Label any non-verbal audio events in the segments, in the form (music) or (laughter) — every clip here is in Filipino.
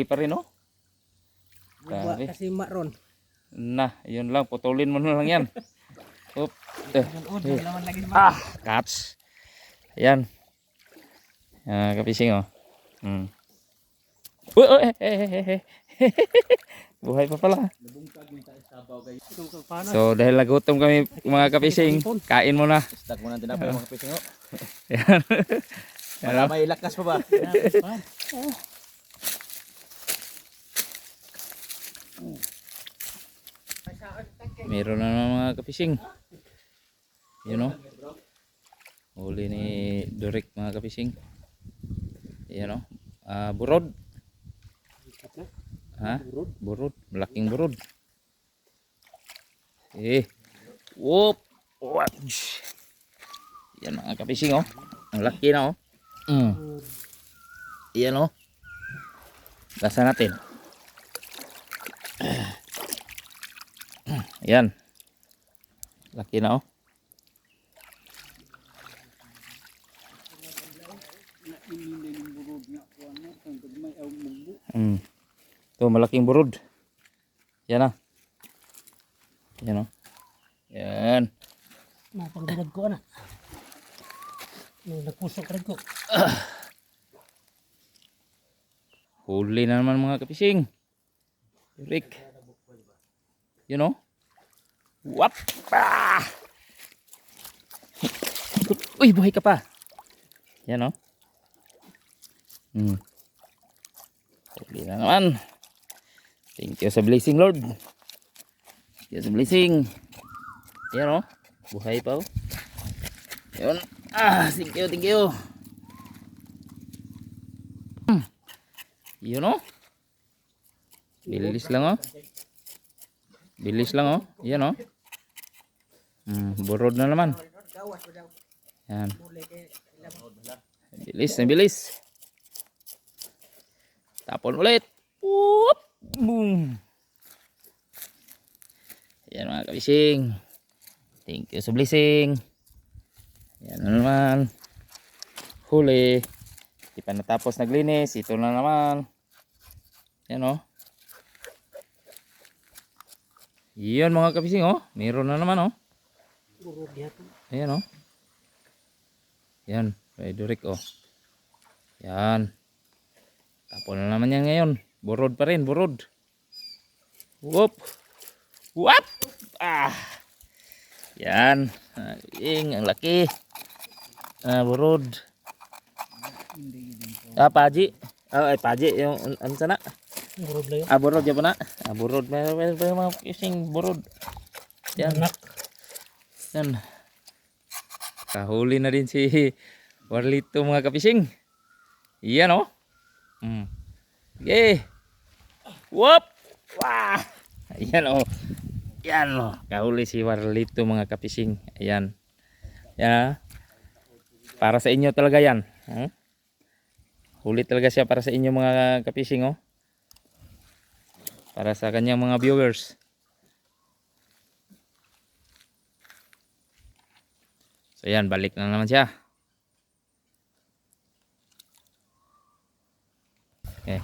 Hindi pa rin oh. Buwa Grabe. kasi maron. Na, yun lang. Putulin mo na lang yan. (laughs) Oop. Eh. Ganun, Eh. Ah, cats. Ayan. Ah, kapising oh. Hmm. Uy, uy, eh, eh, eh, eh. (laughs) Buhay pa pala. So dahil nagutom kami mga kapising, kain mo na. Stag mo ng tinapay mga kapising oh. (laughs) Ayan. Para may lakas pa ba? Meron na naman mga kapising. You know? Huli ni Durek mga kapising. Yan o. Ah, burod. Ha? Burod. Malaking burod. Eh. Whoop. What? Yan mga kapising oh. Ang laki na oh. Mm. Yan oh. Lasa natin. Yan. Laki na oh. Mm. Ito malaking burod. Yan ah. Yan oh. Yan. Napanggalad ko na. Nagpusok rin ko. Huli na naman mga kapising. Rick. You know? Wap! Ah! Uy, buhay ka pa. Yan oh. Hmm. Huli na naman. Thank you sa blessing, Lord. Thank you sa blessing. Yan oh. Buhay pa oh. Yun. Ah, thank you, thank you. Yun oh. Bilis lang oh. Bilis lang oh. Yan oh. Hmm, burod na naman. Yan. Bilis na bilis. Tapon ulit. Whoop! Boom! Yan mga kabising. Thank you sa blessing. Yan na naman. Huli. Di pa natapos naglinis. Ito na naman. Yan oh. Yan mga kapising oh. Meron na naman oh. Ayan oh. Yan. Durek oh. Yan. Tapon na naman yan ngayon. Burod pa rin. Burod. Whoop. Whoop. Ah. Yan. Ing, ang laki. Ah, burod. Ah, paji. Ah, ay, paji. Yung, ano sana? Burod lang yun. Ah, burod yan po na. Ah, burod. Meron meron pa yung mga fishing burod. Yan. Anak. Yan. Kahuli na din si Warlito mga kapising. Yan oh. Mm. Okay. Whoop! Wah! Ayan oh. Yan oh. Kahuli si Warlito mga kapising. Ayan. Yan ah. Para sa inyo talaga yan. Hmm? Huli talaga siya para sa inyo mga kapising oh. Para sa kanyang mga viewers. So yan, balik na naman siya. Okay.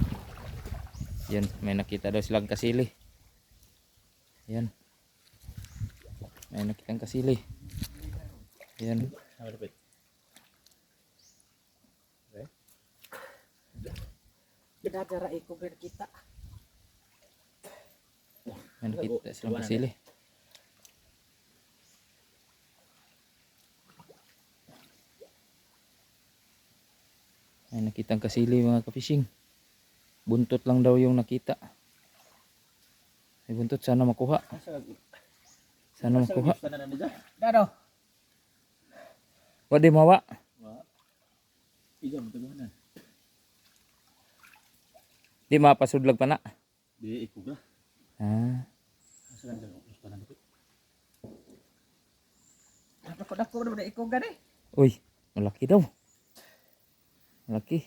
Yan, may nakita daw silang kasili. Yan. May nakitang kasili. Yan. Pinagara i-cover kita. May nakita silang kasili. May nakitang kasili mga kapishing. Buntot lang daw yung nakita. May buntot sana makuha. Sana makuha. Dado. Wadi mawa. Iga na. Di mapasudlag pa na. Di ikog na. Ah. Dako-dako na ba ikaw gani? Uy, malaki daw. Malaki.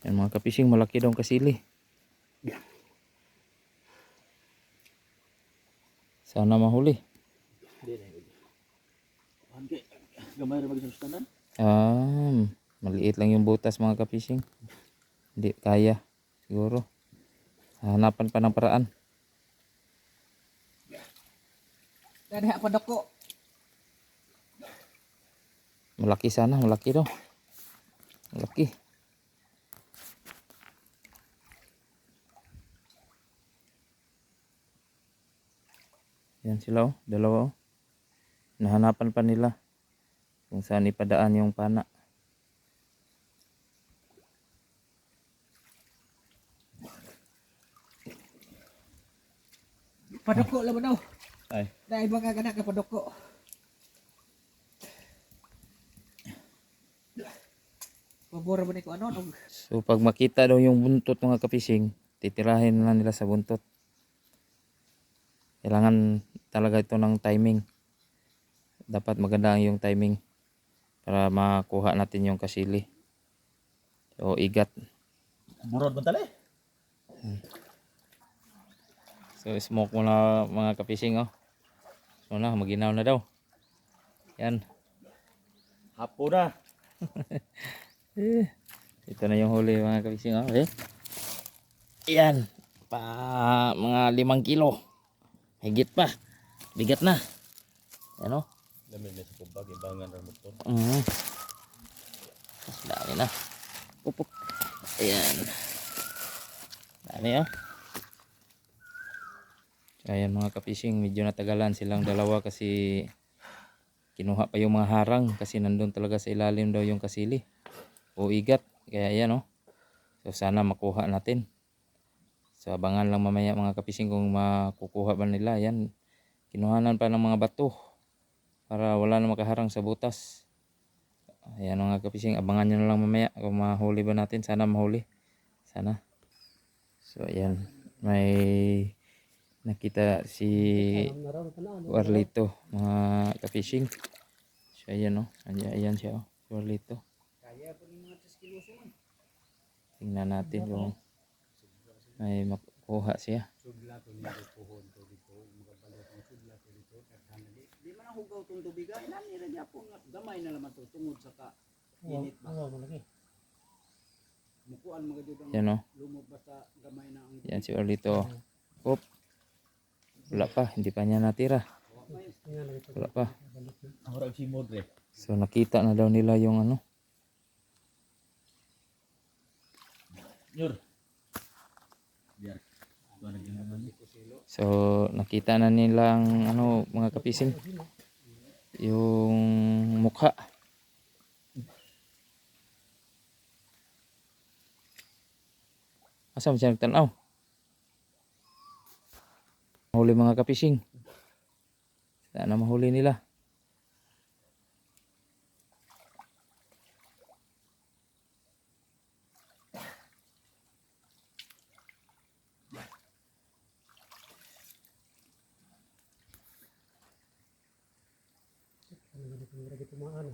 Yan mga kapising, malaki daw ang kasili. Sana mahuli. Di na. Gamay ra magsustanan. Ah, maliit lang yung butas mga kapising. Hindi kaya siguro. Hanapan pa ng paraan. Dali ako dako. Malaki sana, malaki daw. Malaki. Yan sila oh, dalawa oh. Nahanapan pa nila kung saan ipadaan yung pana. Padoko lang mo daw. Ay. Dahil mga kanak ka padoko. Pabora mo ni ko ano? So pag makita daw yung buntot mga kapising, titirahin na nila sa buntot. Kailangan talaga ito ng timing. Dapat maganda ang yung timing para makuha natin yung kasili. O igat. Burod man tali. So smoke muna mga kapising oh. So na, maginaw na daw. Yan. Hapo na. (laughs) Ito na yung huli mga kapising oh. Eh. Yan. Pa mga limang kilo. Higit pa. Bigat na. Yan Lamin na sa kubag ibangan ra motor. Mm. Mas dami na. Pupuk. Ayan. Dami oh. Ayan mga kapising, medyo natagalan silang dalawa kasi kinuha pa yung mga harang kasi nandun talaga sa ilalim daw yung kasili o igat. Kaya ayan oh. So sana makuha natin. So abangan lang mamaya mga kapising kung makukuha ba nila. Ayan. Kinuhanan pa ng mga bato para wala na makaharang sa butas. Ayan mga kapising, abangan nyo na lang mamaya kung mahuli ba natin. Sana mahuli. Sana. So ayan, may nakita si. Warlito mga ka-fishing. So ayan oh, ayan, ayan siya oh, si Warlito. Tingnan natin kung may makuha siya. Di man ako gaw tong tubigan, nani ra gyapon nga gamay na laman to tungod sa ka init ba. oo, malaki. Mukuan mga jud ang Yan oh, lumot basta gamay na ang yan si Warlito. Oop. Wala pa, hindi pa niya natira. Wala pa. Murag si Modre. So nakita na daw nila yung ano. Yur. Biar. Tuwa na ginaman ni. So nakita na nilang ano mga kapising yung mukha. Asa mo siya nagtanaw? Mahuli mga kapising. Sana mahuli nila. Ano ganito, mura gito mga ano.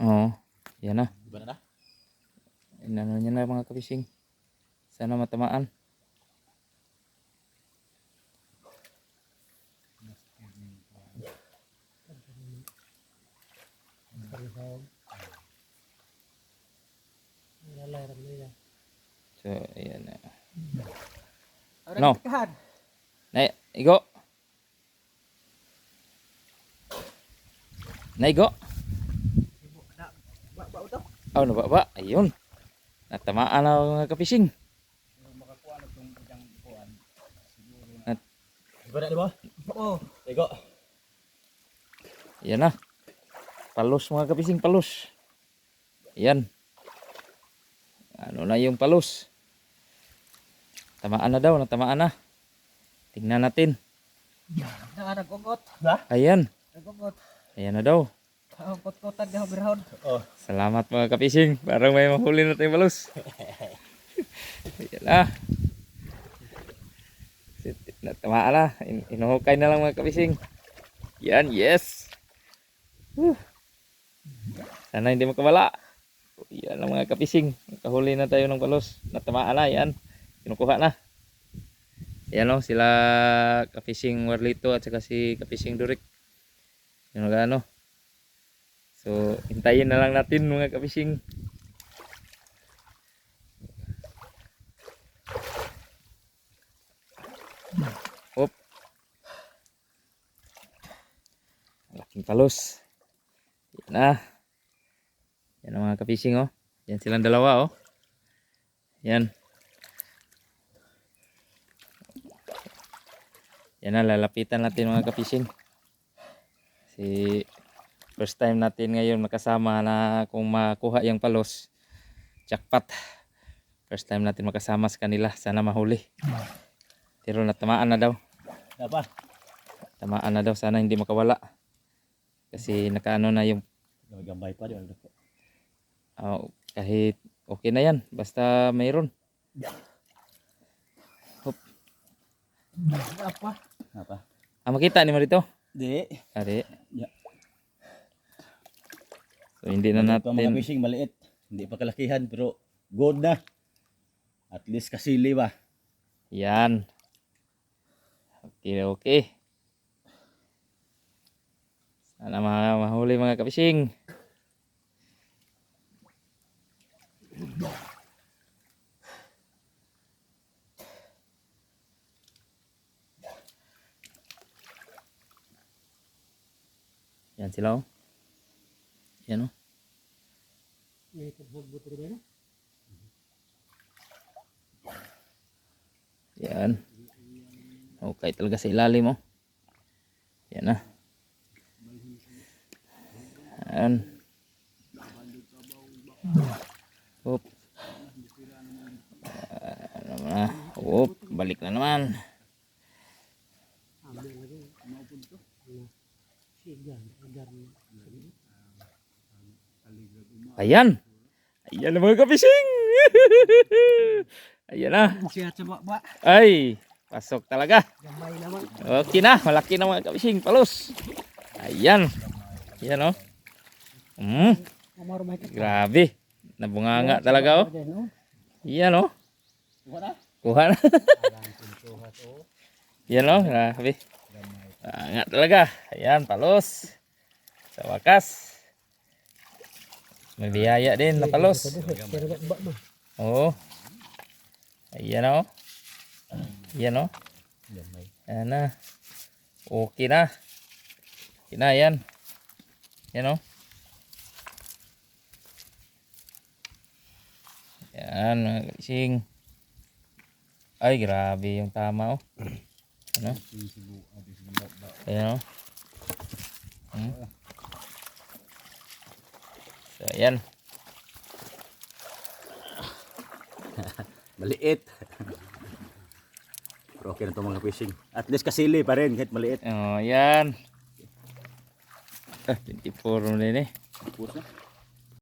Oo. Yan na. Di ba na na? Inano niya na mga kapising. Sana matamaan. So, ayan na. No. kahan. Na, igo. Na, igo. Ba ba daw. Oh, nababa. Ayun. Natamaan na mga kapising. Di ba na di ba? Oo. Ego. Ayan na. Palos mga kapising, palos. Ayan. Ano na yung palos? Tamaan na daw, natamaan na. Tingnan natin. Na nagugot. Ha? Ayan. Nagugot. Ayan na daw. Ang kot-kotan nga birahon. Oh. Salamat mga kapising. Parang may mahuli na tayong balos. (laughs) Ayan na. Sit- Natamaan na. In inuhukay na lang mga kapising. Yan, yes. Whew. Sana hindi makawala. Yan lang mga kapising. Nakahuli na tayo ng balos. Natamaan na. Yan. Kinukuha na. Yan o. Sila kapising Warlito at saka si kapising Durik. Yung ano. So, hintayin na lang natin mga kapishing. Hop. Laking palos. Yan na. Yan ang mga kapishing oh. Yan silang dalawa oh. Yan. Yan na, lalapitan natin mga kapishing. Si first time natin ngayon makasama na kung makuha yung palos. Jackpot. First time natin makasama sa kanila. Sana mahuli. Pero natamaan na daw. Apa? Tamaan na daw. Sana hindi makawala. Kasi nakaano na yung Gambay pa di ba? ah, kahit okay na yan. Basta mayroon. Apa? Apa? Ah, makita ni mo dito? Di. Ari. Ya. So hindi na Ito mga natin. fishing maliit. Hindi pa kalakihan pero good na. At least kasili ba? Yan. Okay, okay. Sana mga mahuli mga kabising. Yan sila oh. Yan oh. Rin. Yan. Okay talaga sa ilalim mo. Yan na. Yan. Hop. Ano na. Hop. Balik na naman. Sigan, agar Ayan. Ayan na mga kapising. (laughs) Ayan na. Ay. Pasok talaga. Okay na. Malaki na mga kapising. Palos. Ayan. Ayan oh. Hmm. Amar may Grabe. Nabunganga talaga oh. no? Yan oh. Wala. Kuha na. (laughs) Yan oh, grabe. Angat talaga. Ayan, palos. Sa wakas. May biyaya din na palos. Pero ba ba? Oo. Ayan oh. Yan oh. Ayan na. Okay na. Okay na, yan. Yan oh. Yan, mga kasing. Ay, grabe yung tama oh. Ano? Ayan oh. Hmm. Ayan. (laughs) Maliit. pero okay na to mga fishing. At least kasili pa rin kahit maliit. Oh, ayan. Ah, 24 na din eh. Tapos na.